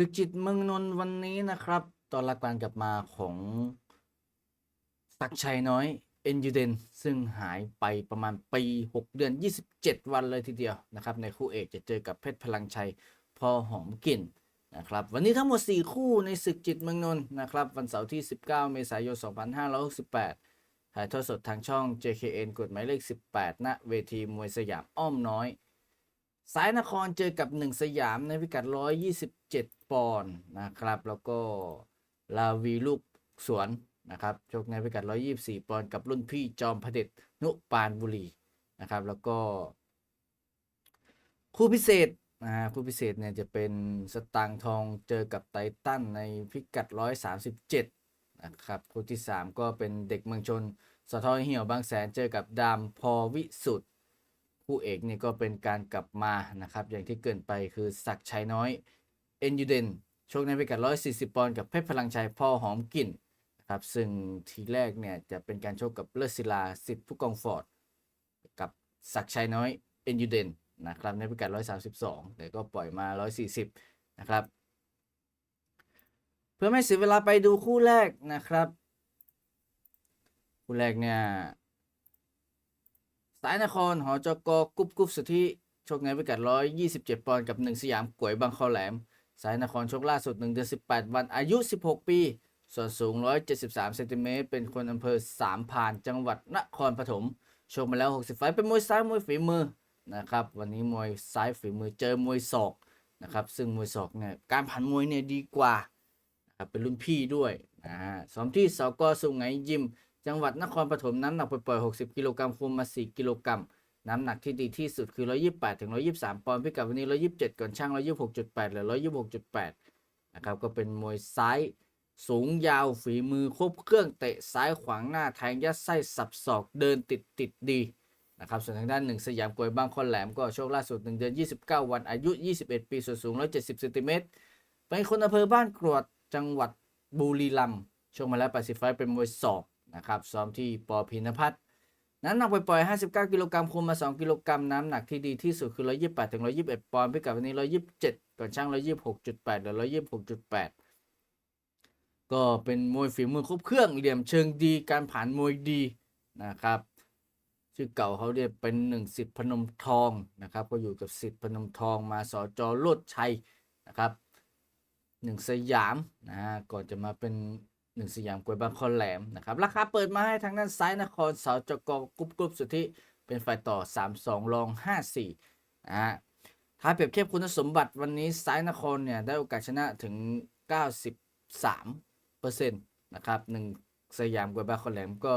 ศึกจิตเมืองนนท์วันนี้นะครับ ตอนรับการกลับมาของศักชัยน้อยเอ็นยูเดนซึ่งหายไปประมาณปี 6 เดือน 27 วันเลยทีเดียวนะครับ ในคู่เอกจะเจอกับเพชรพลังชัยพอหอมกลิ่นนะครับ วันนี้ทั้งหมด 4 คู่ในศึกจิตเมืองนนท์นะครับ วันเสาร์ที่ 19 เมษายน 2568 ถ่ายทอดสดทางช่อง JKN กฎหมายเลข 18 ณ เวทีมวยสยามอ้อมน้อย สายนครเจอกับหนึ่งสยามในพิกัด 127 ปอนนะครับ แล้วก็ลาวีลูกสวนนะครับชกในพิกัด 124 ปอนด์กับรุ่นพี่จอมพเดชนุปานบุรีนะครับ แล้วก็ คู่พิเศษนะฮะคู่พิเศษเนี่ยจะเป็นสตางทองเจอกับไททันในพิกัด 137 นะครับ คู่ที่ 3 ก็เป็นเด็กเมืองชนสะท้อนเหี่ยวบางแสนเจอกับดามพอวิสุทธ์คู่เอกนี่ก็เป็นการกลับมานะครับ อย่างที่เกินไปคือศักชัยน้อย เอ็นยูเดนชกในพิกัด 140 ปอนด์กับเพชรพลังชัยพ่อหอมกลิ่นนะครับซึ่งทีแรกเนี่ยจะเป็นการชกกับเลิศศิลาสิทธิ์ผู้กองฟอร์ด กับศักชัยน้อยเอ็นยูเดนนะครับในพิกัด 132แต่ก็ปล่อยมา 140 นะครับ เพื่อไม่เสียเวลาไปดูคู่แรกนะครับ คู่แรกเนี่ยสายนครหอจกกุ๊บกุ๊บสุทธิชกในพิกัด 127 ปอนด์กับ1สยามกวยบางคอแหลม สายนครชกล่าสุด1เดือน18 วันอายุ 16 ปี ส่วนสูง 173เซนติเมตรเป็นคนอำเภอสามพานจังหวัดนครปฐมชกมาแล้ว 60 ไฟเป็นมวยซ้ายมวยฝีมือนะครับวันนี้มวยซ้ายฝีมือเจอมวยศอกนะครับซึ่งมวยศอกเนี่ยการผ่านมวยเนี่ยดีกว่านะครับเป็นรุ่นพี่ด้วยนะฮะซ้อมที่สกสุงไหงยิม จังหวัดนครปฐมน้ำหนักปล่อยๆ60 กิโลกรัมคุมมา 4 กิโลกรัม น้ำหนักที่ดีที่สุดคือ 128ถึง123 ปอนด์พิกัดวันนี้ 127 ก่อนช่าง 126.8 หรือ 126.8 นะครับ ก็เป็นมวยซ้ายสูงยาวฝีมือครบเครื่องเตะซ้ายขวางหน้าแทงยัดไส้สับศอกเดินติดติดดีนะครับส่วนทางด้านหนึ่งสยามกวยบางคอนแหลมก็โชคล่าสุด1เดือน 29 วันอายุ 21 ปีส่วนสูง 170เซนติเมตรเป็นคนอำเภอบ้านกรวดจังหวัดบุรีรัมย์ช่วงมาแล้ว80ไฟต์เป็นมวยศอกนะครับซ้อมที่ปอพินพัฒน์ น้ำหนักปล่อยๆ59 กิโลกรัมคุมมา 2 กิโลกรัมน้ำหนักที่ดีที่สุดคือ 128ถึง121 ปอนด์พิกัดวันนี้ 127ก่อนช่าง 126.8หรือ 126.8 ก็เป็นมวยฝีมือครบเครื่องเหลี่ยมเชิงดีการผ่านมวยดีนะครับชื่อเก่าเขาเรียกเป็นหนึ่งสิทธิ์พนมทองนะครับ ก็อยู่กับสิทธิ์พนมทองมาสอจอโลดชัยนะครับหนึ่งสยามนะฮะก่อนจะมาเป็น หนึ่งสยามกวยบางคอนแหลมนะครับราคาเปิดมาให้ทางด้านซ้ายนครเสาจกกรุบกรุบสุทธิเป็นฝ่ายต่อ 3 2รอง 5 4นะฮะถ้าเปรียบเทียบคุณสมบัติวันนี้ซ้ายนครเนี่ยได้โอกาสชนะถึง 93เปอร์เซ็นต์นะครับหนึ่งสยามกวยบางคอนแหลมก็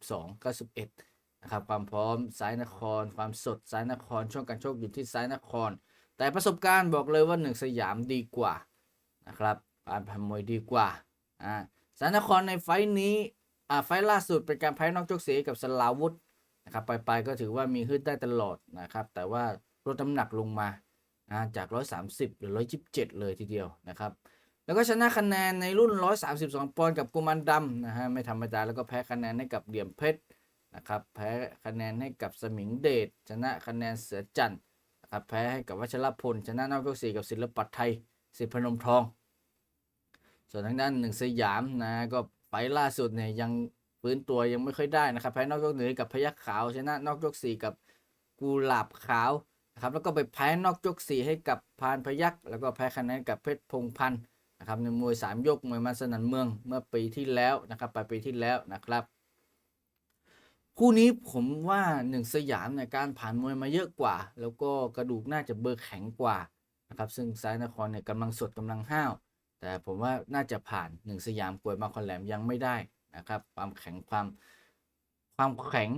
92 91นะครับความพร้อมซ้ายนคร ความสดซ้ายนคร ช่วงการโชคอยู่ที่ซ้ายนคร แต่ประสบการณ์บอกเลยว่าหนึ่งสยามดีกว่านะครับการพันมวยดีกว่าอ่า สารนครในไฟท์นี้อ่าไฟล่าสุดเป็นการแพ้นอกจกเสียกับสลาวุธนะครับไปๆก็ถือว่ามีขึ้นได้ตลอดนะครับ แต่ว่าลดน้ำหนักลงมานะจาก 130 หรือ 127 เลยทีเดียวนะครับ แล้วก็ชนะคะแนนในรุ่น 132 ปอนด์กับกุมันดำนะฮะไม่ธรรมดาแล้วก็แพ้คะแนนให้กับเหลี่ยมเพชรนะครับแพ้คะแนนให้กับสมิงเดชชนะคะแนนเสือจันทร์นะครับแพ้ให้กับวัชรพลชนะนอกจกเสีกับศิลปัตไทยสิพนมทอง ส่วนทางด้านหนึ่งสยามนะก็ไฟล์ล่าสุดเนี่ยยังฟื้นตัวยังไม่ค่อยได้นะครับแพ้นอกยกหนึ่งกับพยัคฆ์ขาวชนะนอกยกสี่กับกุหลาบขาวนะครับแล้วก็ไปแพ้นอกยกสี่ให้กับพานพยัคฆ์แล้วก็แพ้คะแนนกับเพชรพงพันธ์นะครับในมวยสามยกมวยมันสนันเมืองเมื่อปีที่แล้วนะครับปลายปีที่แล้วนะครับ คู่นี้ผมว่าหนึ่งสยามเนี่ยการผ่านมวยมาเยอะกว่า แล้วก็กระดูกน่าจะเบอร์แข็งกว่านะครับซึ่งซ้ายนครเนี่ยกำลังสดกำลังห้าว แต่ผมว่าน่าจะผ่านหนึ่งสยามกวยมาคอนแหลมยังไม่ได้นะครับ ความแข็งความความแข็ง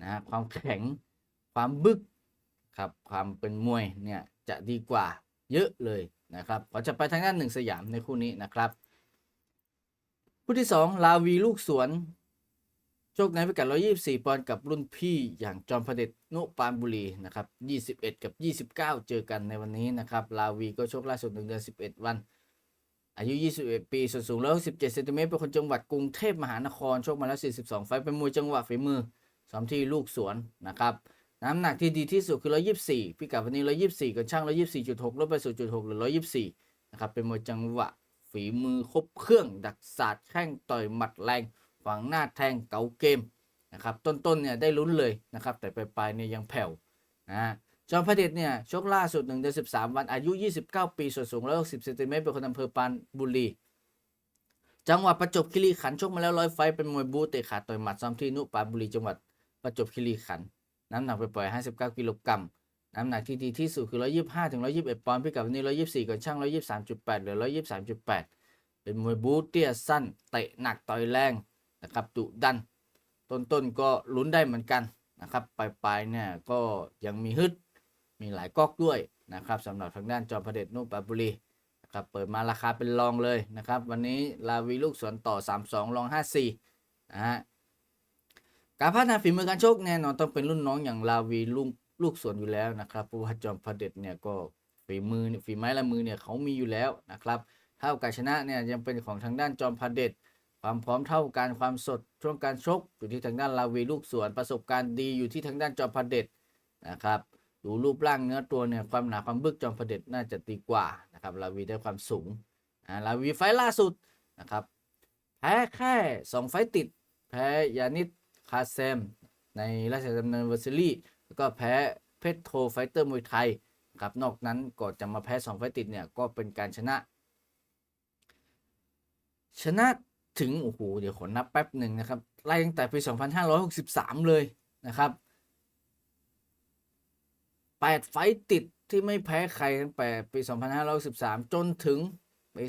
นะฮะความแข็งความบึกครับความเป็นมวยเนี่ยจะดีกว่าเยอะเลยนะครับขอจะไปทางด้านหนึ่งสยามในคู่นี้นะครับคู่ที่สองลาวีลูกสวนโชคในพิกัด 124 ปอนด์กับรุ่นพี่อย่างจอมพระเดชนุปานบุรีนะครับ 21 กับ 29 เจอกันในวันนี้นะครับ ลาวีก็โชคล่าสุด1เดือน11 วัน อายุ 21 ปี ส่วนสูง 167เซนติเมตรเป็นคนจังหวัดกรุงเทพมหานครโชคมาแล้ว 42 ไฟเป็นมวยจังหวะฝีมือซ้อมที่ลูกสวนนะครับ น้ำหนักที่ดีที่สุดคือ 124 พิกัดวันนี้ 124กับช่าง 124.6 ลดไป 0.6 หรือ 124 นะครับ เป็นมวยจังหวะฝีมือครบเครื่อง ดักศาสตร์แข้งต่อยหมัดแรงฝังหน้าแทงเก๋าเกมนะครับ ต้นๆเนี่ยได้ลุ้นเลยนะครับ แต่ปลายๆเนี่ยยังแผ่วนะฮะ จอมพระเดชเนี่ยชกล่าสุด1เดือน13 วันอายุ 29 ปีส่วนสูง160เซนติเมตรเป็นคนอำเภอปานบุรี จังหวัดประจวบคีรีขันธ์ชกมาแล้วร้อยไฟเป็นมวยบูเตะขาต่อยหมัดซ้อมที่นุปานบุรีจังหวัดประจวบคีรีขันธ์น้ำหนักไปปล่อย 59 กิโลกรัมน้ำหนักที่ดีที่สุดคือ 125ถึง121 ปอนด์พิกัดวันนี้ 124 ก่อนช่าง 123.8หลือ 123.8 เป็นมวยบูเตี้ยสั้นเตะหนักต่อยแรงนะครับดุดัน ต้นๆก็ลุ้นได้เหมือนกันนะครับปลายๆเนี่ยก็ยังมีฮึด มีหลายก๊อกด้วยนะครับสำหรับทางด้านจอมพระเดชนุ่มปาบุรีนะครับเปิดมาราคาเป็นรองเลยนะครับ วันนี้ลาวีลูกสวนต่อ 3-2รอง 5-4นะฮะการพัฒนาฝีมือการชกแน่นอนต้องเป็นรุ่นน้องอย่างลาวีลูกลูกสวนอยู่แล้วนะครับเพราะว่าจอมพระเดชเนี่ยก็ฝีมือฝีไม้ลายมือเนี่ยเขามีอยู่แล้วนะครับถ้ากาสชนะเนี่ยยังเป็นของทางด้านจอมพระเดชความพร้อมเท่ากันความสดช่วงการชกอยู่ที่ทางด้านลาวีลูกสวนประสบการณ์ดีอยู่ที่ทางด้านจอมพระเดชนะครับ ดูรูปร่างเนื้อตัวเนี่ยความหนาความบึกจอมพระเดชน่าจะตีกว่านะครับลาวีได้ความสูงอ่าลาวีไฟล่าสุดนะครับแพ้แค่สองไฟติด แพ้ยานิดคาเซม ในราชดำเนินเวอร์ซิลี่แล้วก็แพ้เพชรโทไฟเตอร์มวยไทยครับนอกนั้นก่อนจะมาแพ้สองไฟติดเนี่ยก็เป็นการชนะ ชนะถึงโอ้โหเดี๋ยวขอนับแป๊บหนึ่งนะครับไล่ตั้งแต่ปี 2563 เลยนะครับ 8 ไฟต์ติดที่ไม่แพ้ใครตั้งแต่ปี 2563จนถึงปี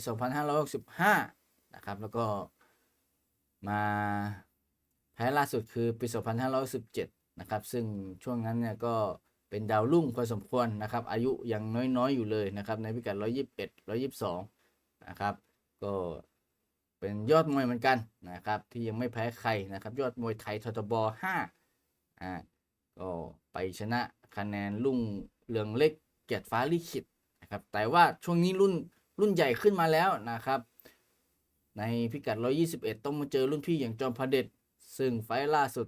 2565 นะครับ แล้วก็มาแพ้ล่าสุดคือปี 2517 นะครับ ซึ่งช่วงนั้นเนี่ยก็เป็นดาวรุ่งพอสมควรนะครับ อายุยังน้อยๆ อยู่เลยนะครับ ในพิกัด 121 122 นะครับ ก็เป็นยอดมวยเหมือนกันนะครับ ที่ยังไม่แพ้ใครนะครับ ยอดมวยไทยททบ5อ่าก็ไปชนะ คะแนนลุ่งเรืองเล็กเกียรติฟ้าลิขิตนะครับ แต่ว่าช่วงนี้รุ่นรุ่นใหญ่ขึ้นมาแล้วนะครับ ในพิกัด 121 ต้องมาเจอรุ่นพี่อย่างจอมพเดชซึ่งไฟล์ล่าสุด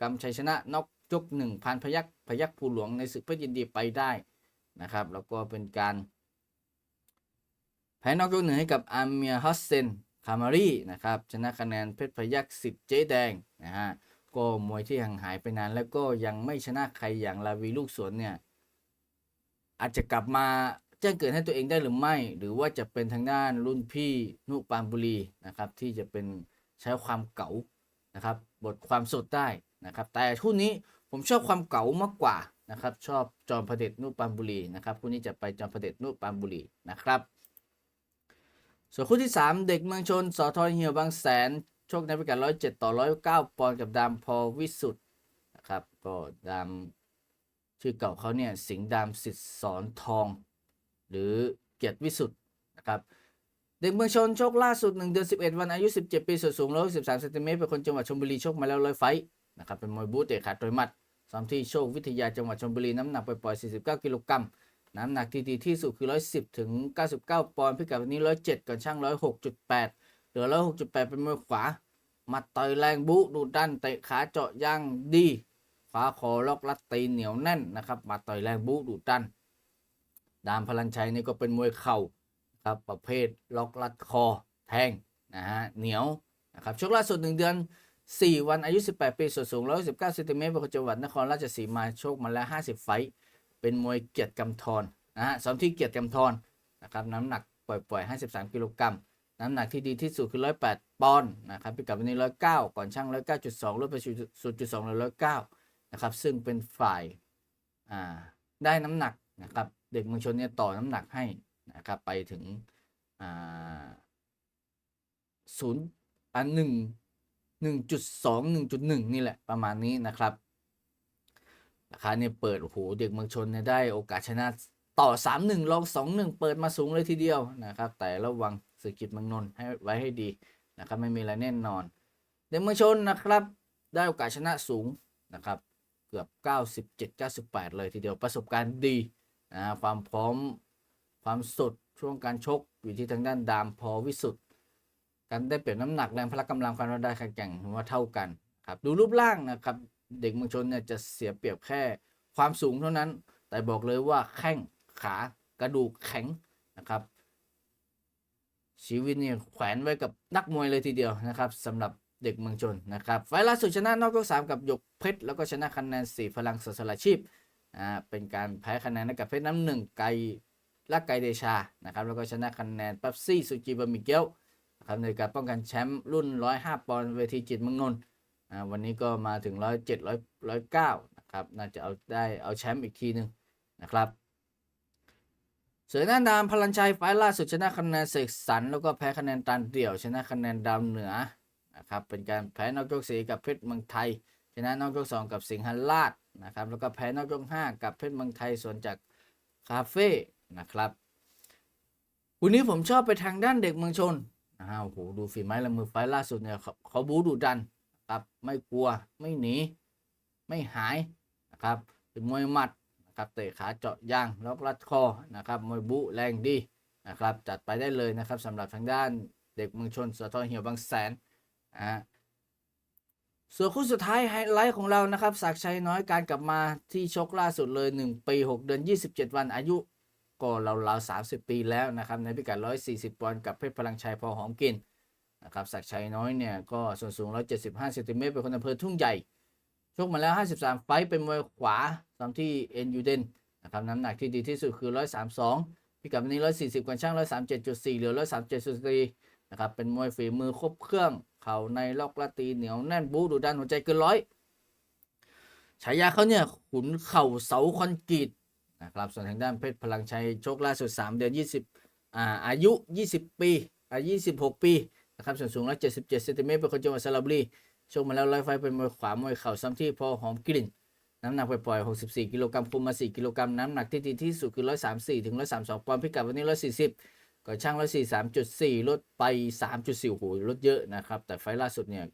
กำชัยชนะน็อกยกหนึ่งพันพยักพยักภูหลวงในศึกเพชรยินดีไปได้นะครับ แล้วก็เป็นการแพ้น็อกยกหนึ่งให้กับอาเมียฮัสเซนคามารีนะครับ ชนะคะแนนเพชรพยักสิทธิ์เจ๊แดงนะฮะ ก็มวยที่ห่างหายไปนาน แล้วก็ยังไม่ชนะใครอย่างลาวีลูกสวนเนี่ย อาจจะกลับมาแจ้งเกิดให้ตัวเองได้หรือไม่ หรือว่าจะเป็นทางด้านรุ่นพี่นุปานบุรีนะครับ ที่จะเป็นใช้ความเก๋านะครับ บทความสดได้นะครับ แต่คู่นี้ผมชอบความเก๋ามากกว่านะครับ ชอบจอมพเดชนุปานบุรีนะครับคู่นี้จะไปจอมพเดชนุปานบุรีนะครับส่วนคู่ที่ 3 เด็กเมืองชนสอทอเหี่ยวบางแสน ชคในพิกัด107ต่อ109ปอนด์กับดามพอวิสุทธ์นะครับก็ดามชื่อเก่าเขาเนี่ยสิงห์ดามสิทธิ์สอนทอง หรือเกียรติวิสุทธ์นะครับเด็กเมืองชนโชคล่าสุด 1 เดือน 11 วันอายุ 17 ปีส่วนสูง113เซนติเมตรเป็นคนจังหวัดชลบุรีโชคมาแล้วร้อยไฟนะครับเป็นมวยบู๊เตะขาต่อยหมัดซ้อมที่โชควิทยาจังหวัดชลบุรีน้ำหนักปปล่อยๆ49 กิโลกรัมน้ำหนักที่ดีที่สุดคือ 110 ถึง 99 ปอนด์พิกัดวันนี้ 107 ก่อนช่าง 106.8 เหลือ 106.8 เป็นมือขวา มัดต่อยแรงบุดูดันเตะขาเจาะย่างดีขาคอล็อกลัดตีเหนียวแน่นนะครับมัดต่อยแรงบุดูดัน ดามพลันชัยนี่ก็เป็นมวยเข่าครับประเภทล็อกลัดคอแทงนะฮะเหนียวนะครับชกล่าสุด1เดือน 4 วันอายุ 18 ปีส่วนสูง 119เซนติเมตรเป็นคนจังหวัดนครราชสีมาโชคมาแล้ว 50 ไฟเป็นมวยเกียรติกำธรนะฮะซ้อมที่เกียรติกำธรนะครับน้ำหนักปล่อยๆ 53 กิโลกรัม น้ำหนักที่ดีที่สุดคือ 108 ปอนด์นะครับพิกัดวันนี้ 109 ก่อนช่าง 109.2ลดไป0.2เหลือ109 นะครับ ซึ่งเป็นฝ่ายอ่าได้น้ำหนักนะครับ เด็กเมืองชนเนี่ยต่อน้ำหนักให้นะครับไปถึงอ่าศูนย์อ่าหนึ่งหนึ่งจุดสองหนึ่งจุดหนึ่งนี่แหละประมาณนี้นะครับราคาเนี่ยเปิดโอ้โหเด็กเมืองชนเนี่ยได้โอกาสชนะต่อ3-1ลอง2-1เปิดมาสูงเลยทีเดียวนะครับ แต่ระวัง สึกจิตเมืองนนท์ให้ไว้ให้ดีนะครับไม่มีอะไรแน่นอนเด็กเมือชนนะครับได้โอกาสชนะสูงนะครับเกือบ 97-98 เลยทีเดียวประสบการณ์ดีนะความพร้อมความสดช่วงการชกอยู่ที่ทางด้านดามพอวิสุทธ์การได้เปรียบน้ำหนักแรงพละกำลังความระได้แข่งถือว่าเท่ากันครับดูรูปร่างนะครับเด็กเมืองชนเนี่ยจะเสียเปรียบแค่ความสูงเท่านั้น แต่บอกเลยว่าแข้งขากระดูกแข็งนะครับ ชีวิตเนี่ยแขวนไว้กับนักมวยเลยทีเดียวนะครับสำหรับเด็กเมืองชนนะครับไฟล์ล่าสุดชนะนอกยกสามกับหยกเพชรแล้วก็ชนะคะแนนสี่พลังสสละชีพอ่าเป็นการแพ้คะแนนกับเพชรน้ำหนึ่งไกลักไกเดชานะครับแล้วก็ชนะคะแนนปั๊บซี่สุจิบะมิเกลนะครับในการป้องกันแชมป์รุ่น 105 ปอนด์เวทีจิตเมืองนนท์อ่าวันนี้ก็มาถึง 107 109นะครับน่าจะเอาได้เอาแชมป์อีกทีหนึ่งนะครับ เสือหน้าดามพลันชัยไฟล่าสุดชนะคะแนนเสกสรรแล้วก็แพ้คะแนนตันเดี่ยวชนะคะแนนดาวเหนือนะครับเป็นการแพ้นอกยกสีกับเพชรเมืองไทย ชนะนอกยกสองกับสิงห์ราชนะครับแล้วก็แพ้นอกยกห้ากับเพชรเมืองไทยส่วนจากคาเฟ่นะครับวันนี้ผมชอบไปทางด้านเด็กเมืองชนอ้าวโหดูฝีไม้ลายมือไฟล่าสุดเนี่ยเขาเขาบูดุดันครับไม่กลัวไม่หนี ไม่หายนะครับเป็นมวยหมัด นะครับเตะขาเจาะยางล็อกรัดคอนะครับมวยบุแรงดีนะครับจัดไปได้เลยนะครับสำหรับทางด้านเด็กเมืองชนสะทอเหี่ยวบางแสนอ่าส่วนคู่สุดท้ายไฮไลท์ของเรานะครับศักชัยน้อยการกลับมาที่ชกล่าสุดเลย 1 ปี 6 เดือน 27 วันอายุก็ราวๆ30 ปีแล้วนะครับในพิกัด 140 ปอนด์กับเพชรพลังชัยพอหอมกินนะครับศักชัยน้อยเนี่ยก็ส่วนสูง 175 เซนติเมตรเป็นคนอำเภอทุ่งใหญ่ ชกมาแล้ว 53 ไฟต์เป็นมวยขวาตามที่เอ็นยูเดนนะครับน้ำหนักที่ดีที่สุดคือ 132พิกัดวันนี้ 140กว่าช่าง 137.4 เหลือ 137.4นะครับเป็นมวยฝีมือครบเครื่อง เข่าในล็อกละตีเหนียวแน่นบูดูดันหัวใจเกินร้อยฉายาเขาเนี่ยขุนเข่าเสาคอนกรีตนะครับส่วนทางด้านเพชรพลังชัยชกล่าสุด 3 เดือน 20อ่าอายุ 20 ปีอายุ26 ปีนะครับส่วนสูง177เซนติเมตรเป็นคนจังหวัดสระบุรี ชกมาแล้วร้อยไฟเป็นมวยขวามวยเข่าซ้ำที่พอหอมกลิ่น น้ำหนักปล่อยๆ64 กิโลกรัมคุมมา 4 กิโลกรัมน้ำหนักที่ดีที่สุดคือ 134 ถึง 132ปอนด์พิกัดวันนี้ 140 ก็ช่าง 143.4 ลดไป 3.4โอ้โหลดเยอะนะครับ แต่ไฟล่าสุดเนี่ย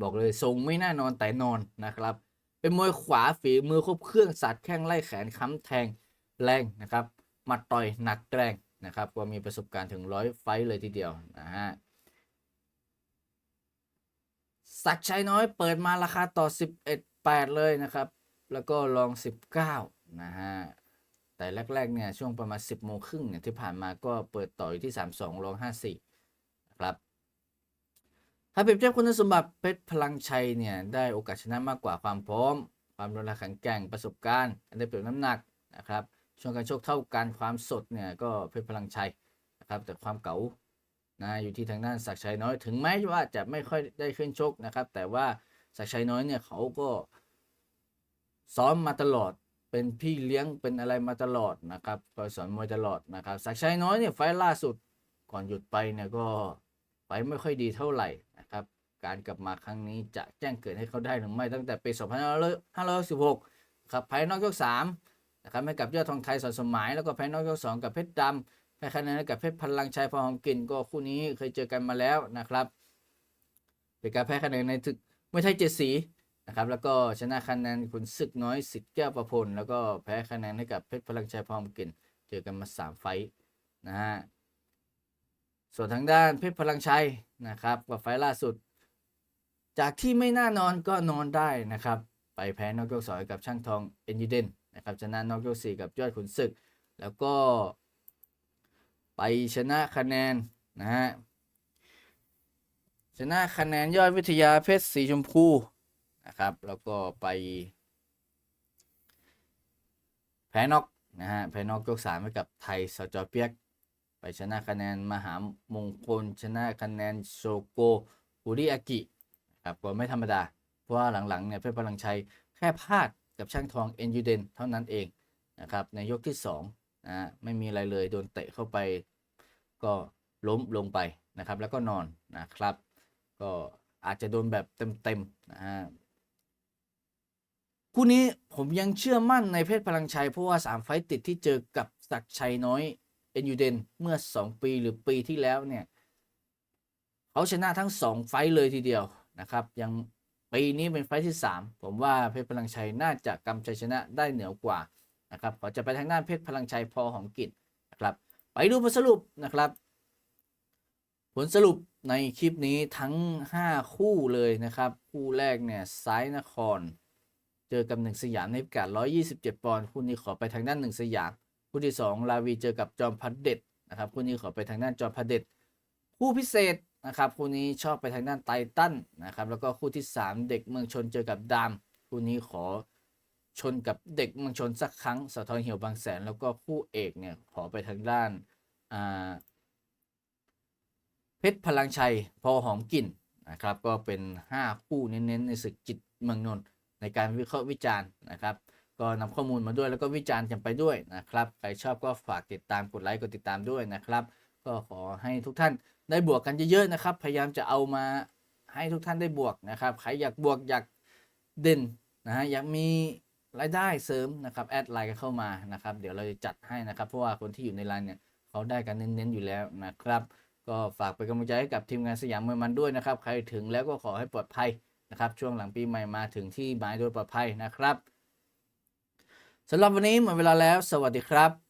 บอกเลยทรงไม่น่านอนแต่นอนนะครับ เป็นมวยขวาฝีมือครบเครื่องสัดแข้งไล่แขนค้ำแทงแรงนะครับมัดต่อยหนักแรงนะครับก็มีประสบการณ์ถึงร้อยไฟเลยทีเดียวนะฮะ สักชัยน้อยเปิดมาราคาต่อ 11 8 เลยนะครับ แล้วก็ลอง 19 นะฮะ แต่แรกๆเนี่ยช่วงประมาณ 10โมงครึ่งเนี่ยที่ผ่านมาก็เปิดต่ออยู่ที่ 32ลอง54นะครับถ้าเปรียบเทียบคุณสมบัติเพชรพลังชัยเนี่ยได้โอกาสชนะมากกว่าความพร้อม ความรุนแรงแข็งแกร่งประสบการณ์ได้เปรียบน้ำหนักนะครับช่วงการชกเท่ากันความสดเนี่ยก็เพชรพลังชัยนะครับแต่ความเก๋า นะอยู่ที่ทางด้านศักชัยน้อยถึงแม้ว่าจะไม่ค่อยได้ขึ้นชกนะครับ แต่ว่าศักชัยน้อยเนี่ยเขาก็ ซ้อมมาตลอดเป็นพี่เลี้ยงเป็นอะไรมาตลอดนะครับก็สอนมวยตลอดนะครับศักชัยน้อยเนี่ยไฟล์ล่าสุดก่อนหยุดไปเนี่ยก็ไปไม่ค่อยดีเท่าไหร่นะครับการกลับมาครั้งนี้จะแจ้งเกิดให้เขาได้หรือไม่ตั้งแต่ปี 2516ครับแพ้นอกยก3นะครับให้กับยอดทองไทยสอนสมหมายแล้วก็แพ้นอกยก2กับเพชรดำ แพ้คะแนนให้กับเพชรพลังชัยพอหอมกลิ่นก็คู่นี้เคยเจอกันมาแล้วนะครับเป็นการแพ้คะแนนในศึกไมวยไทยเจ็ดสีนะครับ แล้วก็ชนะคะแนนขุนศึกน้อยสิทธิ์แก้วประพลแล้วก็แพ้คะแนนให้กับเพชรพลังชัยพอหอมกลิ่นเจอกันมาสามไฟต์นะฮะส่วนทางด้านเพชรพลังชัยนะครับกับไฟล์ล่าสุด จากที่ไม่น่านอนก็นอนได้นะครับ ไปแพ้นอกยกสองกับช่างทองเอ็นยูเดนนะครับชนะนอกยกสี่กับยอดขุนศึก แล้วก็ ไปชนะคะแนนนะฮะชนะคะแนนยอดวิทยาเพชรสีชมพูนะครับ แล้วก็ไป แพ้นอกนะฮะแพ้นอกยกสามให้กับไทยสจอเปียก ไปชนะคะแนนมหามงคล ชนะคะแนนโชโกอุริอากิครับก็ไม่ธรรมดา เพราะว่าหลังๆเนี่ยเพชรพลังชัยแค่พลาดกับช่างทองเอ็นยูเดนเท่านั้นเองนะครับในยกที่สอง นะไม่มีอะไรเลยโดนเตะเข้าไป ก็ล้มลงไปนะครับ แล้วก็นอนนะครับ ก็อาจจะโดนแบบเต็มๆนะฮะคู่นี้ผมยังเชื่อมั่นในเพชรพลังชัย เพราะว่า 3 ไฟต์ติดที่เจอกับศักชัยน้อยเอ็นยูเดนเมื่อ 2 ปีหรือปีที่แล้วเนี่ยเขาชนะทั้ง 2 ไฟต์เลยทีเดียวนะครับ ยังปีนี้เป็นไฟต์ที่ 3 ผมว่าเพชรพลังชัยน่าจะกำชัยชนะได้เหนือกว่า นะครับขอจะไปทางด้านเพชรพลังชัยพอหอมกิจนะครับไปดูผลสรุปนะครับ ผลสรุปในคลิปนี้ทั้ง 5 คู่เลยนะครับ คู่แรกเนี่ยซ้ายนคร เจอกับหนึ่งสยามในพิกัด127 ปอนด์คู่นี้ขอไปทางด้านหนึ่งสยามคู่ที่ 2 ลาวีเจอกับจอมพัดเด็ดนะครับคู่นี้ขอไปทางด้านจอมพระเด็จคู่พิเศษนะครับคู่นี้ชอบไปทางด้านไททันนะครับแล้วก็คู่ที่ 3 เด็กเมืองชนเจอกับดามคู่นี้ขอ ชนกับเด็กเมืองชนสักครั้งสะท้อนเหี่ยวบางแสน แล้วก็คู่เอกเนี่ยขอไปทางด้านอ่าเพชรพลังชัยพอหอมกลิ่นนะครับก็เป็น 5 คู่เน้นๆในศึกจิตเมืองนนท์ในการวิเคราะห์วิจารณ์นะครับ ก็นำข้อมูลมาด้วยแล้วก็วิจารณ์กันไปด้วยนะครับใครชอบก็ฝากติดตามกดไลค์กดติดตามด้วยนะครับ ก็ขอให้ทุกท่านได้บวกกันเยอะๆนะครับ พยายามจะเอามาให้ทุกท่านได้บวกนะครับใครอยากบวกอยากเด่นนะฮะอยากมี รายได้เสริมนะครับแอดไลน์กันเข้ามานะครับเดี๋ยวเราจะจัดให้นะครับ เพราะว่าคนที่อยู่ในไลน์เนี่ยเขาได้กันเน้นๆอยู่แล้วนะครับ ก็ฝากเป็นกำลังใจให้กับทีมงานสยามมวยมันด้วยนะครับ ใครถึงแล้วก็ขอให้ปลอดภัยนะครับ ช่วงหลังปีใหม่มาถึงที่หมายโดยปลอดภัยนะครับสำหรับวันนี้หมดเวลาแล้ว สวัสดีครับ